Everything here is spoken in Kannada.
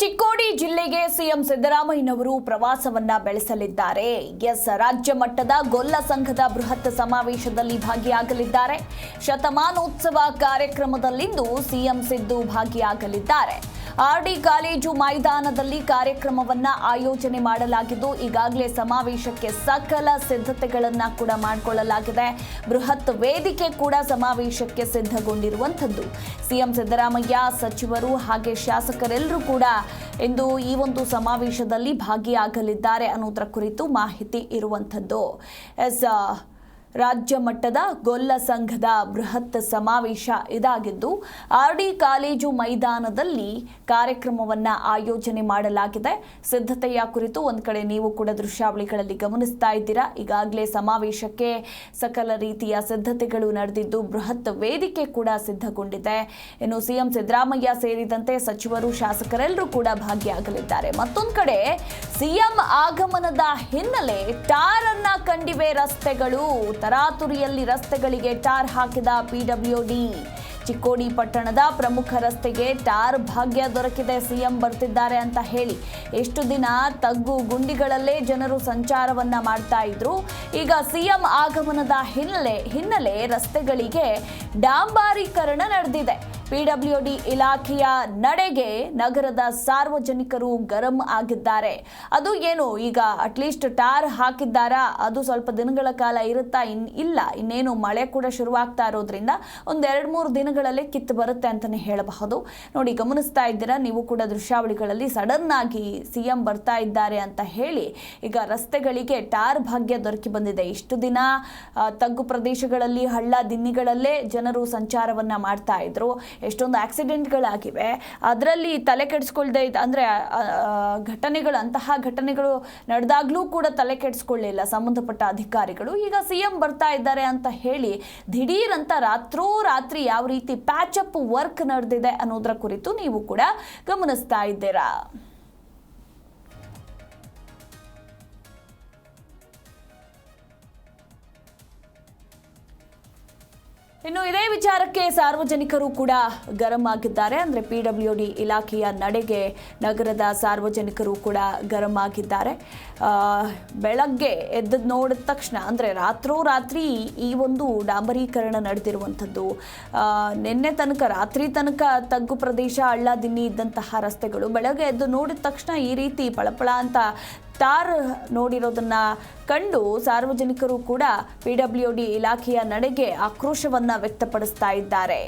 ಚಿಕ್ಕೋಡಿ ಜಿಲ್ಲೆಗೆ ಸಿಎಂ ಸಿದ್ದರಾಮಯ್ಯನವರು ಪ್ರವಾಸವನ್ನ ಬೆಳೆಸಲಿದ್ದಾರೆ. ಎಸ್, ರಾಜ್ಯ ಮಟ್ಟದ ಗೊಲ್ಲ ಸಂಘದ ಬೃಹತ್ ಸಮಾವೇಶದಲ್ಲಿ ಭಾಗಿಯಾಗಲಿದ್ದಾರೆ. ಶತಮಾನೋತ್ಸವ ಕಾರ್ಯಕ್ರಮದಲ್ಲಿಂದು ಸಿಎಂ ಸಿದ್ದು ಭಾಗಿಯಾಗಲಿದ್ದಾರೆ. ಆರ್ಡಿ ಕಾಲೇಜು ಮೈದಾನದಲ್ಲಿ ಕಾರ್ಯಕ್ರಮವನ್ನ ಆಯೋಜನೆ ಮಾಡಲಾಗಿದ್ದು, ಈಗಾಗಲೇ ಸಮಾವೇಶಕ್ಕೆ ಸಕಲ ಸಿದ್ಧತೆಗಳನ್ನ ಕೂಡ ಮಾಡಿಕೊಳ್ಳಲಾಗಿದೆ. ಬೃಹತ್ ವೇದಿಕೆ ಕೂಡ ಸಮಾವೇಶಕ್ಕೆ ಸಿದ್ಧಗೊಂಡಿರುವಂಥದ್ದು. ಸಿಎಂ ಸಿದ್ದರಾಮಯ್ಯ, ಸಚಿವರು ಹಾಗೆ ಶಾಸಕರೆಲ್ಲರೂ ಕೂಡ ಇಂದು ಈ ಒಂದು ಸಮಾವೇಶದಲ್ಲಿ ಭಾಗಿಯಾಗಲಿದ್ದಾರೆ ಅನ್ನೋದರ ಕುರಿತು ಮಾಹಿತಿ ಇರುವಂಥದ್ದು. ಎಸ್ ರಾಜ್ಯ ಮಟ್ಟದ ಗೊಲ್ಲ ಸಂಘದ ಬೃಹತ್ ಸಮಾವೇಶ ಇದಾಗಿದ್ದು ಆರ್ಡಿ ಕಾಲೇಜು ಮೈದಾನದಲ್ಲಿ ಕಾರ್ಯಕ್ರಮವನ್ನು ಆಯೋಜನೆ ಮಾಡಲಾಗಿದೆ. ಸಿದ್ಧತೆಯ ಕುರಿತು ಒಂದು ಕಡೆ ನೀವು ಕೂಡ ದೃಶ್ಯಾವಳಿಗಳಲ್ಲಿ ಗಮನಿಸ್ತಾ ಇದ್ದೀರಾ? ಈಗಾಗಲೇ ಸಮಾವೇಶಕ್ಕೆ ಸಕಲ ರೀತಿಯ ಸಿದ್ಧತೆಗಳು ನಡೆದಿದ್ದು, ಬೃಹತ್ ವೇದಿಕೆ ಕೂಡ ಸಿದ್ಧಗೊಂಡಿದೆ. ಇನ್ನು ಸಿಎಂ ಸಿದ್ದರಾಮಯ್ಯ ಸೇರಿದಂತೆ ಸಚಿವರು, ಶಾಸಕರೆಲ್ಲರೂ ಕೂಡ ಭಾಗಿಯಾಗಲಿದ್ದಾರೆ. ಮತ್ತೊಂದು ಕಡೆ ಸಿಎಂ ಆಗಮನದ ಹಿನ್ನೆಲೆ ಟಾರ್ ಅನ್ನ ಕಂಡಿವೆ ರಸ್ತೆಗಳು. ತರಾತುರಿಯಲ್ಲಿ ರಸ್ತೆಗಳಿಗೆ ಟಾರ್ ಹಾಕಿದ ಪಿಡಬ್ಲ್ಯೂಡಿ ಚಿಕ್ಕೋಡಿ ಪಟ್ಟಣದ ಪ್ರಮುಖ ರಸ್ತೆಗೆ ಟಾರ್ ಭಾಗ್ಯ ದೊರಕಿದೆ, ಸಿಎಂ ಬರ್ತಿದ್ದಾರೆ ಅಂತ ಹೇಳಿ. ಎಷ್ಟು ದಿನ ತಗ್ಗು ಗುಂಡಿಗಳಲ್ಲೇ ಜನರು ಸಂಚಾರವನ್ನ ಮಾಡ್ತಾ ಇದ್ರು. ಈಗ ಸಿಎಂ ಆಗಮನದ ಹಿನ್ನೆಲೆ ಹಿನ್ನೆಲೆ ರಸ್ತೆಗಳಿಗೆ ಡಾಂಬಾರೀಕರಣ ನಡೆದಿದೆ. ಪಿಡಬ್ಲ್ಯೂಡಿ ಇಲಾಖೆಯ ನಡೆಗೆ ನಗರದ ಸಾರ್ವಜನಿಕರು ಗರಂ ಆಗಿದ್ದಾರೆ. ಅದು ಏನು? ಈಗ ಅಟ್ಲೀಸ್ಟ್ ಟಾರ್ ಹಾಕಿದ್ದಾರಾ? ಅದು ಸ್ವಲ್ಪ ದಿನಗಳ ಕಾಲ ಇರುತ್ತಾ? ಇನ್ ಇಲ್ಲ. ಇನ್ನೇನು ಮಳೆ ಕೂಡ ಶುರುವಾಗ್ತಾ ಇರೋದ್ರಿಂದ ಒಂದ್ ಎರಡ್ ಮೂರು ದಿನಗಳಲ್ಲೇ ಕಿತ್ತು ಬರುತ್ತೆ ಅಂತಾನೆ ಹೇಳಬಹುದು. ನೋಡಿ, ಗಮನಿಸ್ತಾ ಇದ್ದೀರಾ? ನೀವು ಕೂಡ ದೃಶ್ಯಾವಳಿಗಳಲ್ಲಿ ಸಡನ್ ಆಗಿ ಸಿಎಂ ಬರ್ತಾ ಇದ್ದಾರೆ ಅಂತ ಹೇಳಿ ಈಗ ರಸ್ತೆಗಳಿಗೆ ಟಾರ್ ಭಾಗ್ಯ ದೊರಕಿ ಬಂದಿದೆ. ಇಷ್ಟು ದಿನ ತಗ್ಗು ಪ್ರದೇಶಗಳಲ್ಲಿ ಹಳ್ಳ ದಿನ್ನಿಗಳಲ್ಲೇ ಜನರು ಸಂಚಾರವನ್ನ ಮಾಡ್ತಾ ಇದ್ರು. ಎಷ್ಟೊಂದು ಆಕ್ಸಿಡೆಂಟ್ಗಳಾಗಿವೆ. ಅದರಲ್ಲಿ ತಲೆ ಕೆಡಿಸ್ಕೊಳ್ದೆ ಇದ್ದ- ಅಂದರೆ ಘಟನೆಗಳು, ಅಂತಹ ಘಟನೆಗಳು ನಡೆದಾಗ್ಲೂ ಕೂಡ ತಲೆ ಕೆಡಿಸ್ಕೊಳ್ಳಿಲ್ಲ ಸಂಬಂಧಪಟ್ಟ ಅಧಿಕಾರಿಗಳು. ಈಗ ಸಿಎಂ ಬರ್ತಾ ಇದ್ದಾರೆ ಅಂತ ಹೇಳಿ ದಿಢೀರ್ ಅಂತ ರಾತ್ರೋ ರಾತ್ರಿ ಯಾವ ರೀತಿ ಪ್ಯಾಚಪ್ ವರ್ಕ್ ನಡೆದಿದೆ ಅನ್ನೋದರ ಕುರಿತು ನೀವು ಕೂಡ ಗಮನಿಸ್ತಾ ಇದ್ದೀರಾ? ಇನ್ನು ಇದೇ ವಿಚಾರಕ್ಕೆ ಸಾರ್ವಜನಿಕರು ಕೂಡ ಗರಂ ಆಗಿದ್ದಾರೆ. ಅಂದರೆ ಪಿ ಡಬ್ಲ್ಯೂ ಡಿ ಇಲಾಖೆಯ ನಡೆಗೆ ನಗರದ ಸಾರ್ವಜನಿಕರು ಕೂಡ ಗರಂ ಆಗಿದ್ದಾರೆ. ಬೆಳಗ್ಗೆ ಎದ್ದು ನೋಡಿದ ತಕ್ಷಣ, ಅಂದರೆ ರಾತ್ರೋ ರಾತ್ರಿ ಈ ಒಂದು ಡಾಂಬರೀಕರಣ ನಡೆದಿರುವಂಥದ್ದು. ನಿನ್ನೆ ತನಕ, ರಾತ್ರಿ ತನಕ ತಗ್ಗು ಪ್ರದೇಶ, ಹಳ್ಳ ದಿನ್ನಿ ಇದ್ದಂತಹ ರಸ್ತೆಗಳು ಬೆಳಗ್ಗೆ ಎದ್ದು ನೋಡಿದ ತಕ್ಷಣ ಈ ರೀತಿ ಪಳಪಳ ಅಂತ ಟಾರ್ ನೋಡಿರೋದನ್ನ ಕಂಡು ಸಾರ್ವಜನಿಕರು ಕೂಡ ಪಿಡಬ್ಲ್ಯೂಡಿ ಇಲಾಖೆಯ ನಡೆಗೆ ಆಕ್ರೋಶವನ್ನ ವ್ಯಕ್ತಪಡಿಸ್ತಾ ಇದ್ದಾರೆ.